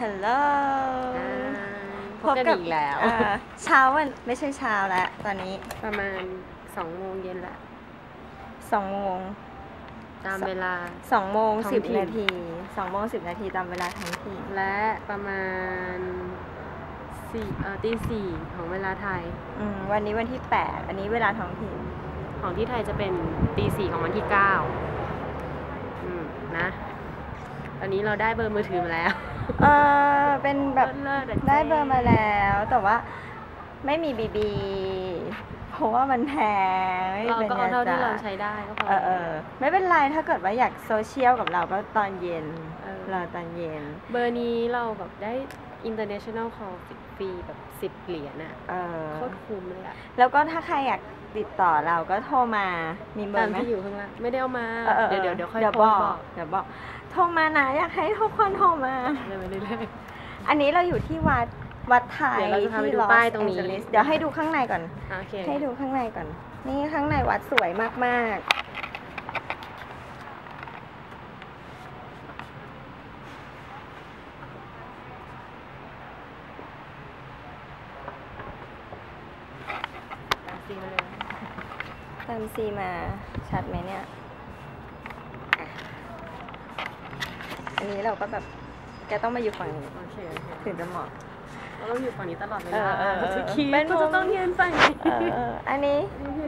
ฮัลโหลอ่าพพบบกันกับอีกแล้วอ่าเช้าวันไม่ใช่เช้าแล้ว ตอนนี้ประมาณสองโมงเย็นละสองโมงตามเวลาสองโมงท้องสิบถิ่นนาทีสองโมงสิบนาทีตามเวลาท้องถิ่นและประมาณสี่เอ่อตีสี่ของเวลาไทยอืมวันนี้วันที่แปดอันนี้เวลาท้องถิ่นของที่ไทยจะเป็นตีสี่ของวันที่เก้าอืมนะ ตอนนี้เราได้เบอร์มือถือมาแล้ว เออเป็นแบบเลิศๆอะได้เบอร์มาแล้ว แต่ว่าไม่มีบีบีเพราะว่ามันแพงไม่เราเป็นก็เอาเท่าที่เรายาใช้ได้ก็พอเออเออไม่เป็นไรถ้าเกิดว่าอยากโซเชียลกับเราก็ตอนเย็นเออรอตอนเย็น เบอร์นี้เราแบบได้ international call ฟรีแบบสิบ10เหรียญอะเออโคตรคุ้มเลยอะแล้วก็ถ้าใครอยากติดต่อเราก็โทรมา มีเบอตามร์ไหมที่อยู่ข้างล่างไม่ได้เอามา ออออเดี๋ยวเดี๋ยวเดี๋ยวค่อยเดี๋ยวโพบสอต์กบอกเดี๋ยวบอก โทรมานะ อยากให้ทุกคนโทรมาเลยไปเรื่อย อันนี้เราอยู่ที่วัดวัดไทยเดี๋ยวเราจะพาไปที่ดูลอสป้ายตรงนี้แองเจลิสเดี๋ยวให้ดูข้างในก่อน ๆอะโอเคให้ดูข้างในก่อน นี่ข้างในวัดสวยมาก ตามซีมาเลยๆตามซีมาชัดไหมเนี่ยอะอันนี้เราก็แบบแกต้องมาอยู่ฝั่งนี้โอเคโอเคถึงจะเหมาะเราต้องอยู่ฝั่งนี้ตลอดเวเอลาอเออเออจะคิดเป็นก็จะต้องยืนฝั่งนี้เออเอออันนี้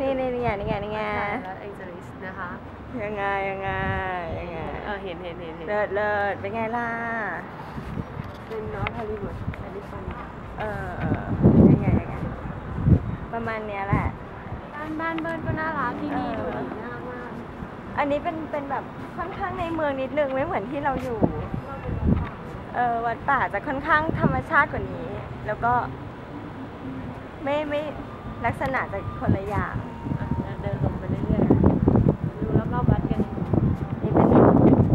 นี่นี่นี่ไงนี่ไงนี่ไงแล้วแองเจลิสนะคะยังไงยังไงยังไงเออเห็นเห็นเห็นเห็นเลิศเลิศเป็นไงล่ะเป็นนอร์ทฮอลลีวูดแคลิฟอร์เนียเออเออยังไงยังไงประมาณเนี้ยแหละ เป็นบ้านเบิร์นก็น่ารักที่นี่เอดูอดิน่ารักมากอันนี้เป็นเป็นแบบค่อนข้างในเมืองนิดนึงไม่เหมือนที่เราอยู่วัดป่าเออวัดป่าจะค่อนข้างธรรมชาติกว่านี้ แล้วก็ไม่ไม่ลักษณะจะคนละอย่าง อะเดินลงไปเรื่อยๆดูรอบๆวัดกัน นี่เป็น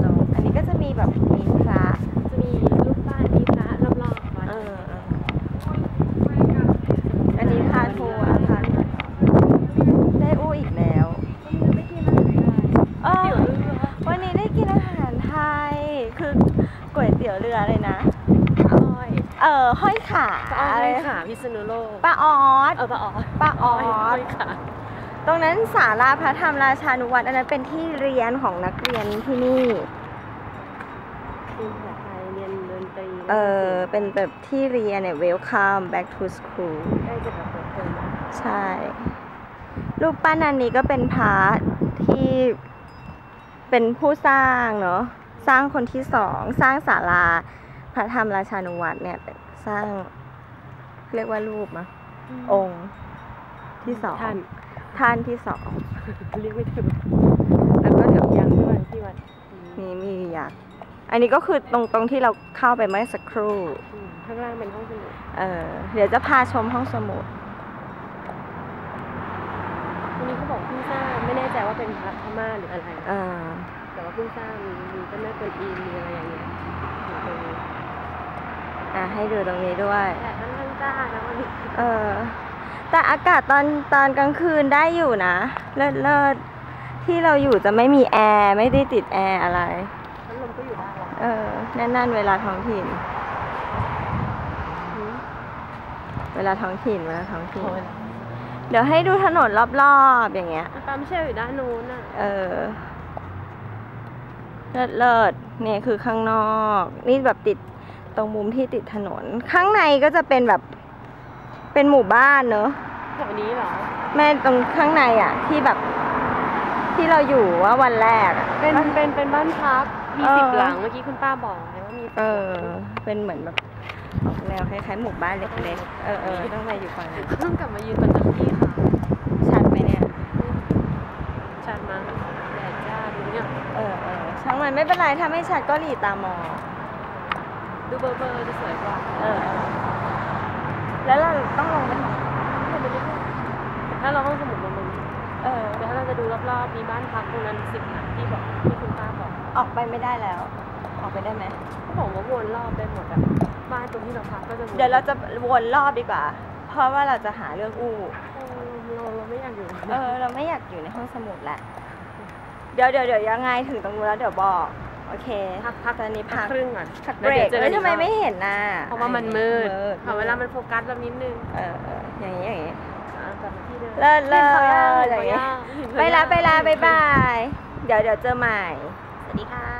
โรงอันนี้ก็จะมีแบบมีพระ จะมีรูปปั้นมีพระรอบๆวัด เออเอออันนี้พาทัวร์พาทัวร์ได้อู้อีกแล้ว ไม่กินอะไรเลย เออวันนี้ ได้กินอาหารไทย คือก๋วยเตี๋ยวเรือเลยนะ อ้อยเออห้อยขาป้าอ้อยขาพิษณุโลกป้าออสเออป้าออสป้าอออ้สอยขาตรงนั้นศาลาพระธรรมราชานุวัตรอันนั้นเป็นที่เรียนของนักเรียนที่นี่เรียนภาษาไทยเรียนดนตรีเออเป็นแบบที่เรียนเนี่ย welcome back to school ใกล้จะแบบเปิดเทอมแล้วใช่ รูปปั้นอันนี้ก็เป็นพระที่ เป็นผู้สร้างเนาะสร้างคนที่สองสร้างศาลาพระธรรมราชานุวัตรเนี่ยเป็นสร้างเรียกว่ารูปมะองค์ที่สองท่านท่านที่สองเรียกไม่ถูกแล้วก็เดี๋ยวยังที่วัดที่วัดมีมีอย่างอันนี้ก็คือตรงตรงที่เราเข้าไปเมื่อสักครู่อืมข้างล่างเป็นห้องสมุดเออเดี๋ยวจะพาชมห้องสมุดวันนี้เขาบอกเพิ่งสร้างไม่แน่ใจว่าเป็นพระพม่าหรืออะไรเออแต่ว่า เพิ่งสร้างมีมีต้นแม่กวนอิมมีอะไรอย่างเงี้ยอยู่ตรงนี้อะให้ดูตรงนี้ด้วย แต่ค่อนข้างจ้านะวันนี้เออ แต่อากาศตอนตอนกลางคืนได้อยู่นะ เลิศเลิศที่เราอยู่จะไม่มีแอร์ ไม่ได้ติดแอร์อะไร พัดลมก็อยู่ได้หรอเออนั่นนั่นเวลาท้องถิ่นอืมเวลาท้องถิ่นเวลาท้องถิ่นโอ้ยเดี๋ยวให้ดูถนนรอบๆอย่างเงี้ย ปั๊มเชลอยู่ด้านนู้นน่ะ เออ เลิศเลิศเนี่ยคือข้างนอก นี่แบบติดตรงมุมที่ติดถนน ข้างในก็จะเป็นแบบ เป็นหมู่บ้านเนอะแถวนี้เหรอ แม่ตรงข้างในอะ ที่แบบ ที่เราอยู่ว่าวันแรกอะเป็นเป็นเป็นบ้านพักมีเออสิบหลังเมื่อกี้คุณป้าบอกไงว่ามีสิบเอหลัอ งเป็นเหมือนแบบออกแนวคล้ายๆหมู่บ้านเล็กๆเออเออต้องไปอยู่ฝั่งนั้นต้องกลับมายืนบนต้นที่ค่ะชัดไหมเนี่ย ชันมาแดดจ้าดูเนี่ยเออเออ ช่างมันไม่เป็นไร ถ้าไม่ชัดก็หลีตามอง ดูเบอร์เบอร์จะสวยกว่า เออเออแล้วเราต้องลงไปทำไมถ้าเราห้องสมุดบนมุมเออเดี๋ยวถ้าเราจะดูรอบๆ มีบ้านพักตรงนั้นสิบหลังที่บอกที่คุณป้าบอก ออกไปไม่ได้แล้ว ออกไปได้ไหมเขาบอกว่าวนรอบได้หมดอะบ้านตรงที่เราพักก็จะนเดี๋ยวเราจะวนรอบดีกว่า เพราะว่าเราจะหาเรื่องอู้เออเราเราไม่อยากอยู่ เออ เราไม่อยากอยู่ในห้องสมุดแหละ เดี๋ยวเดี๋ยวเดี๋ยวยังไงถึงตรงนู้นแล้วเดี๋ยวบอก โอโอเค พักพักตอนนี้พัพักกครึ่งก่อนพักเบแล้วรดี๋กยวเจอเอ้กัยนทำไมอีกรอบไม่เห็นน่ะเพราะว่ามันมืดมืดพอเวลามันโฟกัสเรานิดนึงเออเอออย่างนี้อย่างนี้ อะกลับมาที่เดิมเลิศเลิศห็นเขายังอย่างเห็นนี้เขายังเห็นเขาไปละยังไปละบ๊ายบาย เดี๋ยวเดี๋ยวเจอใหม่ สวัสดีค่ะ